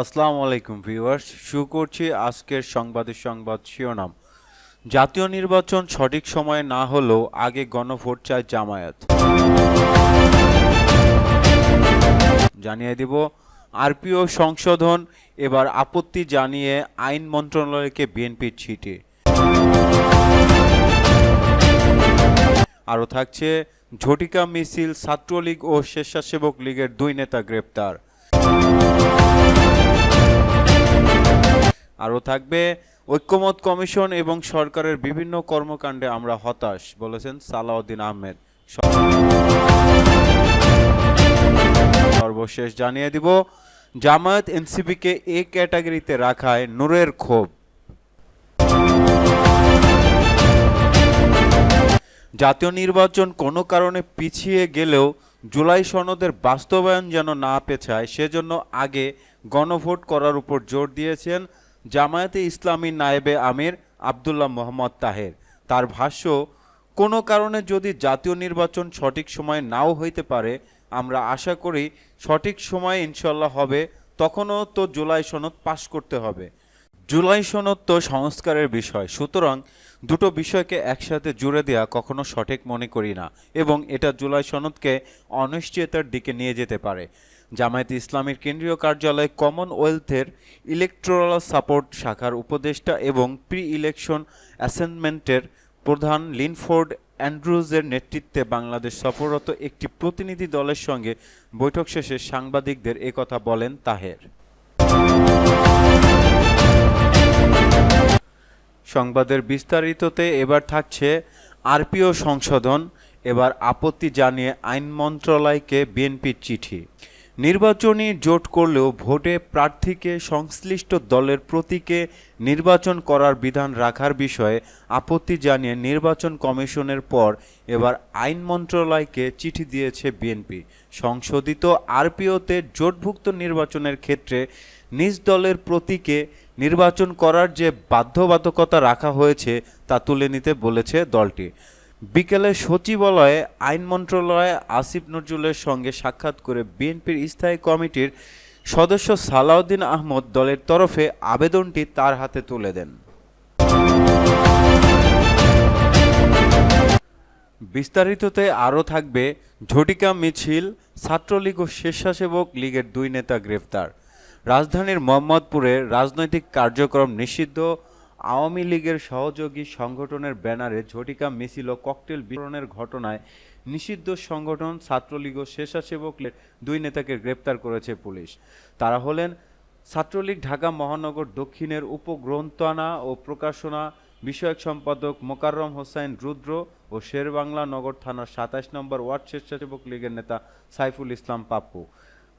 আসসালামু আলাইকুম ভিউয়ার্স, শুরু করছি আজকের সংবাদের সংবাদ শিরোনাম। জাতীয় নির্বাচন সঠিক সময়ে না হলেও আগে গণভোট চায় জামায়াত। জানিয়ে দিব, আরপিও সংশোধন, এবার আপত্তি জানিয়ে আইন মন্ত্রণালয়কে বিএনপির চিঠি আরও থাকছে, ঝটিকা মিছিল ছাত্রলীগ ও স্বেচ্ছাসেবক লীগের দুই নেতা গ্রেপ্তার। আরও থাকবে, ঐক্যমত কমিশন এবং সরকারের বিভিন্ন কর্মকাণ্ডে আমরা হতাশ, বলেছেন সালাউদ্দিন আহমেদ। সর্বশেষ জানিয়ে দিব, জামায়াত এনসিপিকে এ ক্যাটাগরিতে রাখায় নূরের ক্ষোভ। জাতীয় নির্বাচন কোনো কারণে পিছিয়ে গেলেও জুলাই সনদের বাস্তবায়ন যেন না পেছায়, সেজন্য আগে গণভোট করার উপর জোর দিয়েছেন জামায়াতে ইসলামী নায়েবে আমির আবদুল্লাহ মোহাম্মদ তাহের। তার ভাষ্য, কোনো কারণে যদি জাতীয় নির্বাচন সঠিক সময়ে নাও হইতে পারে, আমরা আশা করি সঠিক সময়ে ইনশাল্লাহ হবে, তখনও তো জুলাই সনদ পাশ করতে হবে। জুলাই সনদ তো সংস্কারের বিষয়, সুতরাং দুটো বিষয়কে একসাথে জুড়ে দেওয়া কখনো সঠিক মনে করি না, এবং এটা জুলাই সনদকে অনিশ্চয়তার দিকে নিয়ে যেতে পারে। জামায়াতে ইসলামের কেন্দ্রীয় কার্যালয় কমনওয়েলথের ইলেকট্রাল সাপোর্ট শাখার উপদেষ্টা এবং প্রি ইলেকশন অ্যাসেন্টমেন্টের প্রধান লিনফোর্ড অ্যান্ড্রুজের নেতৃত্বে বাংলাদেশ সফররত একটি প্রতিনিধি দলের সঙ্গে বৈঠক শেষে সাংবাদিকদের একথা বলেন তাহের। সংবাদের বিস্তারিততে এবার থাকছে আরপিও সংশোধন, এবার আপত্তি জানিয়ে আইন মন্ত্রণালয়কে বিএনপির চিঠি। নির্বাচনী জোট করলেও ভোটে প্রার্থীকে সংশ্লিষ্ট দলের প্রতীকে নির্বাচন করার বিধান রাখার বিষয়ে আপত্তি জানিয়ে নির্বাচন কমিশনের পর এবার আইন মন্ত্রণালয়কে চিঠি দিয়েছে বিএনপি। সংশোধিত আরপিওতে জোটভুক্ত নির্বাচনের ক্ষেত্রে নিজ দলের প্রতীকে নির্বাচন করার যে বাধ্যবাধকতা রাখা হয়েছে তা তুলে নিতে বলেছে দলটি। বিকেলে সচিবালয়ে আইন মন্ত্রণালয়ে আসিফ নজরুলের সঙ্গে সাক্ষাৎ করে বিএনপির স্থায়ী কমিটির সদস্য সালাউদ্দিন আহমদ দলের তরফে আবেদনটি তার হাতে তুলে দেন। বিস্তারিততে আরও থাকবে ঝটিকা মিছিল, ছাত্রলীগ ও স্বেচ্ছাসেবক লীগের দুই নেতা গ্রেফতার। রাজধানীর মোহাম্মদপুরে রাজনৈতিক কার্যক্রম নিষিদ্ধ। আওয়ামী লীগের সহযোগী সংগঠনের ব্যানারে ঝটিকা মিছিল ও ককটেল বিতরণের ঘটনায় নিষিদ্ধ সংগঠন ছাত্রলীগ ও স্বেচ্ছাসেবক দুই নেতাকে গ্রেপ্তার করেছে পুলিশ। তারা হলেন ছাত্রলীগ ঢাকা মহানগর দক্ষিণের উপগ্রন্থনা ও প্রকাশনা বিষয়ক সম্পাদক মোকাররম হোসাইন রুদ্র ও শেরবাংলা নগর থানার সাতাশ নম্বর ওয়ার্ড স্বেচ্ছাসেবক লীগের নেতা সাইফুল ইসলাম পাপ্পু।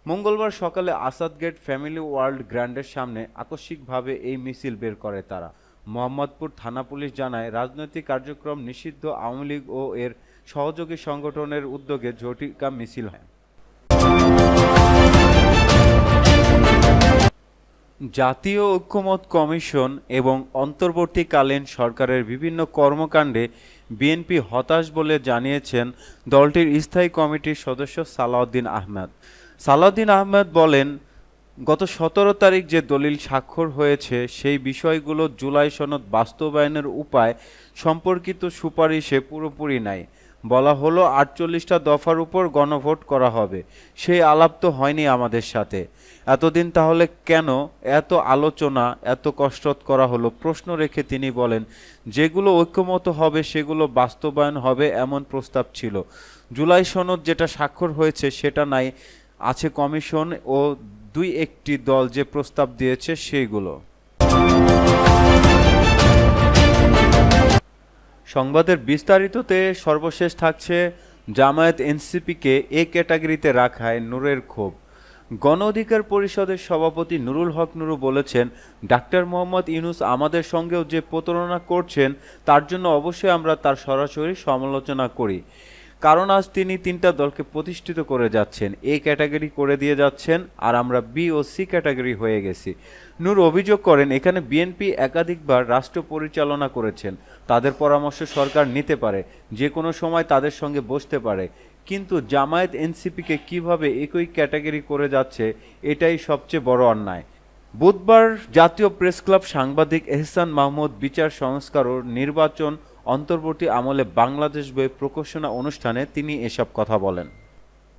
মঙ্গলবার সকালে আসাদ গেট ফ্যামিলি ওয়ার্ল্ড গ্র্যান্ডের সামনে আকস্মিকভাবে এই মিছিল বের করে তারা। মোহাম্মদপুর থানা পুলিশ জানায়, রাজনৈতিক কার্যক্রম নিষিদ্ধ আওয়ামী লীগ ও এর সহযোগী সংগঠনের উদ্যোগে ঝটিকা মিছিল হয়। জাতীয় ঐক্যমত কমিশন এবং অন্তর্বর্তীকালীন সরকারের বিভিন্ন কর্মকাণ্ডে বিএনপি হতাশ বলে জানিয়েছেন দলটির স্থায়ী কমিটির সদস্য সালাউদ্দিন আহমেদ। সালাউদ্দিন আহমেদ বলেন, গত সতেরো তারিখ যে দলিল স্বাক্ষর হয়েছে, সেই বিষয়গুলো জুলাই সনদ বাস্তবায়নের উপায় সম্পর্কিত সুপারিশে পুরোপুরি নাই। বলা হলো আটচল্লিশটা দফার উপর গণভোট করা হবে। সেই আলাপ তো হয়নি আমাদের সাথে। এতদিন তাহলে কেন এত আলোচনা, এত কসরত করা হলো? প্রশ্ন রেখে তিনি বলেন, যেগুলো ঐক্যমত হবে, সেগুলো বাস্তবায়ন হবে এমন প্রস্তাব ছিল। জুলাই সনদ যেটা স্বাক্ষর হয়েছে, সেটা নাই। আছে কমিশন ও দুই একটি দল যে প্রস্তাব দিয়েছে সেইগুলো। সংবাদের বিস্তারিততে সর্বশেষ থাকছে, জামায়াত এনসিপিকে এ ক্যাটাগরিতে রাখায় নূরের ক্ষোভ। গণ অধিকার পরিষদের সভাপতি নুরুল হক নুরু বলেছেন, ডাক্তার মোহাম্মদ ইউনুস আমাদের সঙ্গেও যে প্রতারণা করছেন, তার জন্য অবশ্যই আমরা তার সরাসরি সমালোচনা করি। কারণ আজ তিনি তিনটা দলকে প্রতিষ্ঠিত করে যাচ্ছেন। এ ক্যাটাগরি করে দিয়ে যাচ্ছেন আর আমরা বি ও সি ক্যাটাগরি হয়ে গেছি। নূর অভিযোগ করেন, এখানে বিএনপি একাধিকবার রাষ্ট্র পরিচালনা করেছেন। তাদের পরামর্শ সরকার নিতে পারে, যে কোনো সময় তাদের সঙ্গে বসতে পারে। কিন্তু জামায়াত এনসিপিকে কীভাবে একই ক্যাটাগরি করে যাচ্ছে, এটাই সবচেয়ে বড় অন্যায়। বুধবার জাতীয় প্রেস ক্লাব সাংবাদিক এহসান মাহমুদ বিচার সংস্কার ও নির্বাচন অন্তর্বর্তী আমলে বাংলাদেশ বই প্রকাশনা অনুষ্ঠানে তিনি এসব কথা বলেন।